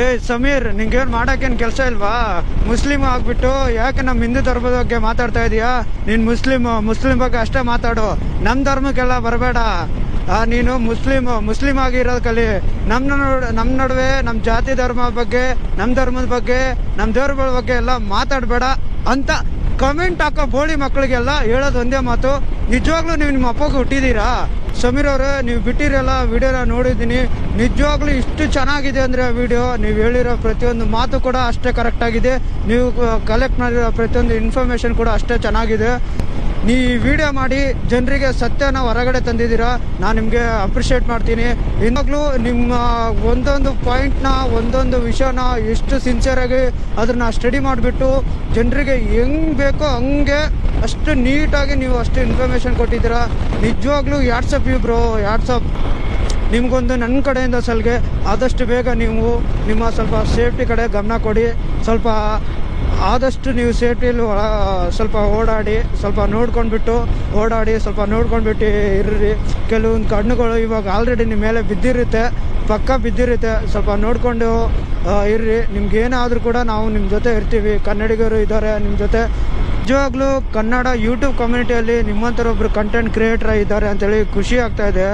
ಏ, ಸಮೀರ್, ನಿಂಗೇನ್ ಮಾಡಕ್ಕೇನ್ ಕೆಲಸ ಇಲ್ವಾ? ಮುಸ್ಲಿಂ ಆಗ್ಬಿಟ್ಟು ಯಾಕೆ ನಮ್ಮ ಹಿಂದೂ ಧರ್ಮದ ಬಗ್ಗೆ ಮಾತಾಡ್ತಾ ಇದೀಯಾ? ನೀನ್ ಮುಸ್ಲಿಂ ಮುಸ್ಲಿಂ ಬಗ್ಗೆ ಅಷ್ಟೇ ಮಾತಾಡು. ನಮ್ ಧರ್ಮಕ್ಕೆಲ್ಲ ಬರಬೇಡ. ನೀನು ಮುಸ್ಲಿಂ ಮುಸ್ಲಿಂ ಆಗಿರೋದ್ ಕಲಿ. ನಮ್ ನಡು, ನಮ್ ನಡುವೆ ನಮ್ ಜಾತಿ ಧರ್ಮ ಬಗ್ಗೆ, ನಮ್ ಧರ್ಮದ ಬಗ್ಗೆ, ನಮ್ ದೇವ್ರಗಳ ಬಗ್ಗೆ ಎಲ್ಲ ಮಾತಾಡಬೇಡ ಅಂತ ಕಮೆಂಟ್ ಹಾಕೋ ಬೋಳಿ ಮಕ್ಕಳಿಗೆಲ್ಲ ಹೇಳೋದು ಒಂದೇ ಮಾತು. ನಿಜವಾಗ್ಲೂ ನೀವು ನಿಮ್ಮ ಅಪ್ಪಗೆ ಹುಟ್ಟಿದ್ದೀರಾ ಸಮೀರ್ ಅವರೇ, ನೀವು ಬಿಟ್ಟಿರಲ್ಲ, ವಿಡಿಯೋನ ನೋಡಿದ್ದೀನಿ. ನಿಜವಾಗ್ಲೂ ಇಷ್ಟು ಚೆನ್ನಾಗಿದೆ ಅಂದರೆ ವಿಡಿಯೋ, ನೀವು ಹೇಳಿರೋ ಪ್ರತಿಯೊಂದು ಮಾತು ಕೂಡ ಅಷ್ಟೇ ಕರೆಕ್ಟ್ ಆಗಿದೆ. ನೀವು ಕಲೆಕ್ಟ್ ಮಾಡಿರೋ ಪ್ರತಿಯೊಂದು ಇನ್ಫಾರ್ಮೇಷನ್ ಕೂಡ ಅಷ್ಟೇ ಚೆನ್ನಾಗಿದೆ. ನೀ ಈ ವಿಡಿಯೋ ಮಾಡಿ, ಜನರಿಗೆ ಸತ್ಯನ ಹೊರಗಡೆ ತಂದಿದ್ದೀರಾ, ನಾನು ನಿಮಗೆ ಅಪ್ರಿಷಿಯೇಟ್ ಮಾಡ್ತೀನಿ. ಇನ್ನಾಗಲೂ ನಿಮ್ಮ ಒಂದೊಂದು ಪಾಯಿಂಟ್ನ ಒಂದೊಂದು ವಿಷಯನ ಎಷ್ಟು ಸಿನ್ಸಿಯರಾಗಿ ಅದನ್ನು ಸ್ಟಡಿ ಮಾಡಿಬಿಟ್ಟು, ಜನರಿಗೆ ಹೆಂಗ್ ಬೇಕೋ ಹಂಗೆ ಅಷ್ಟು ನೀಟಾಗಿ ನೀವು ಅಷ್ಟು ಇನ್ಫಾರ್ಮೇಷನ್ ಕೊಟ್ಟಿದ್ದೀರ. ನಿಜವಾಗ್ಲೂ ಯಾಟ್ಸಪ್ ಯು ಬ್ರೋ ಯಾಟ್ಸಪ್ ನಿಮಗೊಂದು ನನ್ನ ಕಡೆಯಿಂದ ಸಲ್ಗೆ ಆದಷ್ಟು ಬೇಗ ನೀವು ನಿಮ್ಮ ಸ್ವಲ್ಪ ಸೇಫ್ಟಿ ಕಡೆ ಗಮನ ಕೊಡಿ. ಸ್ವಲ್ಪ ಆದಷ್ಟು ನೀವು ಸೇಫ್ಟಿಯಲ್ಲಿ ಸ್ವಲ್ಪ ಓಡಾಡಿ, ಸ್ವಲ್ಪ ನೋಡ್ಕೊಂಡ್ಬಿಟ್ಟು, ಓಡಾಡಿ, ಸ್ವಲ್ಪ ನೋಡ್ಕೊಂಡ್ಬಿಟ್ಟು ಇರ್ರಿ. ಕೆಲವೊಂದು ಕಣ್ಣುಗಳು ಇವಾಗ ಆಲ್ರೆಡಿ ನಿಮ್ಮ ಮೇಲೆ ಬಿದ್ದಿರುತ್ತೆ, ಪಕ್ಕ ಬಿದ್ದಿರುತ್ತೆ. ಸ್ವಲ್ಪ ನೋಡಿಕೊಂಡು ಇರ್ರಿ. ನಿಮ್ಗೇನಾದರೂ ಕೂಡ ನಾವು ನಿಮ್ಮ ಜೊತೆ ಇರ್ತೀವಿ. ಕನ್ನಡಿಗರು ಇದ್ದಾರೆ ನಿಮ್ಮ ಜೊತೆ. ನಿಜವಾಗ್ಲೂ ಕನ್ನಡ ಯೂಟ್ಯೂಬ್ ಕಮ್ಯುನಿಟಿಯಲ್ಲಿ ನಿಮ್ಮಂಥರ ಒಬ್ರು ಕಂಟೆಂಟ್ ಕ್ರಿಯೇಟರ್ ಇದ್ದಾರೆ ಅಂತೇಳಿ ಖುಷಿ ಆಗ್ತಾ ಇದೆ.